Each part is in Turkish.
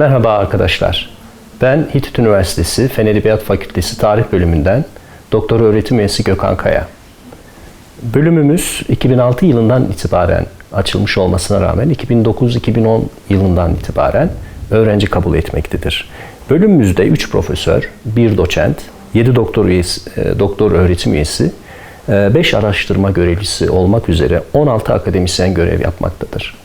Merhaba arkadaşlar. Ben Hitit Üniversitesi Fen Edebiyat Fakültesi Tarih Bölümünden Doktor Öğretim Üyesi Gökhan Kaya. Bölümümüz 2006 yılından itibaren açılmış olmasına rağmen 2009-2010 yılından itibaren öğrenci kabul etmektedir. Bölümümüzde 3 profesör, 1 doçent, 7 doktor, üyesi, e, doktor öğretim üyesi, 5 araştırma görevlisi olmak üzere 16 akademisyen görev yapmaktadır.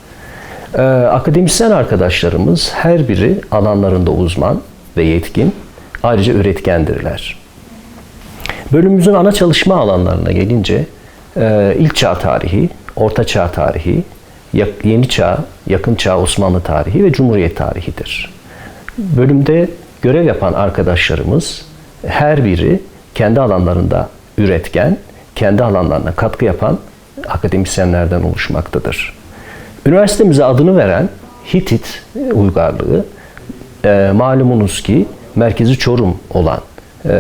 Ee, akademisyen arkadaşlarımız her biri alanlarında uzman ve yetkin, ayrıca üretkendirler. Bölümümüzün ana çalışma alanlarına gelince e, ilk çağ tarihi, orta çağ tarihi, yeni çağ, yakın çağ Osmanlı tarihi ve Cumhuriyet tarihidir. Bölümde görev yapan arkadaşlarımız her biri kendi alanlarında üretken, kendi alanlarına katkı yapan akademisyenlerden oluşmaktadır. Üniversitemize adını veren Hitit uygarlığı e, malumunuz ki merkezi Çorum olan e,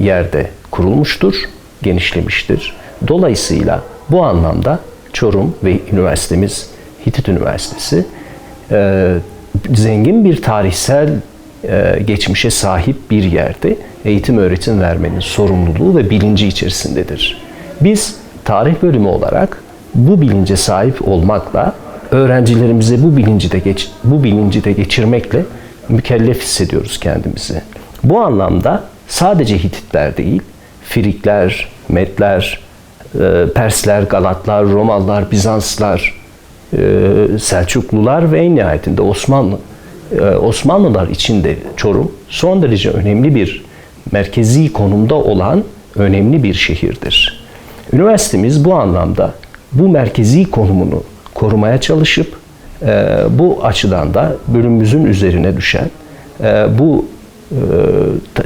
yerde kurulmuştur, genişlemiştir. Dolayısıyla bu anlamda Çorum ve üniversitemiz Hitit Üniversitesi e, zengin bir tarihsel e, geçmişe sahip bir yerde eğitim öğretim vermenin sorumluluğu ve bilinci içerisindedir. Biz tarih bölümü olarak bu bilince sahip olmakla öğrencilerimize bu bilinci de geç, bu bilinci de geçirmekle mükellef hissediyoruz kendimizi. Bu anlamda sadece Hititler değil, Frikler, Medler, e, Persler, Galatlar, Romalılar, Bizanslar, e, Selçuklular ve en nihayetinde Osmanlı e, Osmanlılar için de Çorum son derece önemli bir merkezi konumda olan önemli bir şehirdir. Üniversitemiz bu anlamda bu merkezi konumunu korumaya çalışıp e, bu açıdan da bölümümüzün üzerine düşen e, bu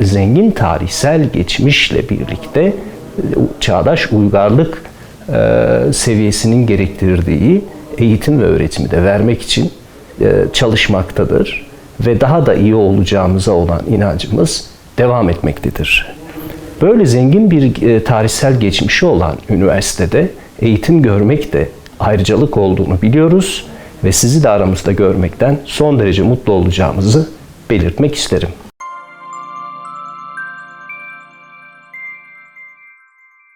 e, zengin tarihsel geçmişle birlikte e, çağdaş uygarlık e, seviyesinin gerektirdiği eğitim ve öğretimi de vermek için e, çalışmaktadır ve daha da iyi olacağımıza olan inancımız devam etmektedir. Böyle zengin bir e, tarihsel geçmişi olan üniversitede eğitim görmek de ayrıcalık olduğunu biliyoruz ve sizi de aramızda görmekten son derece mutlu olacağımızı belirtmek isterim.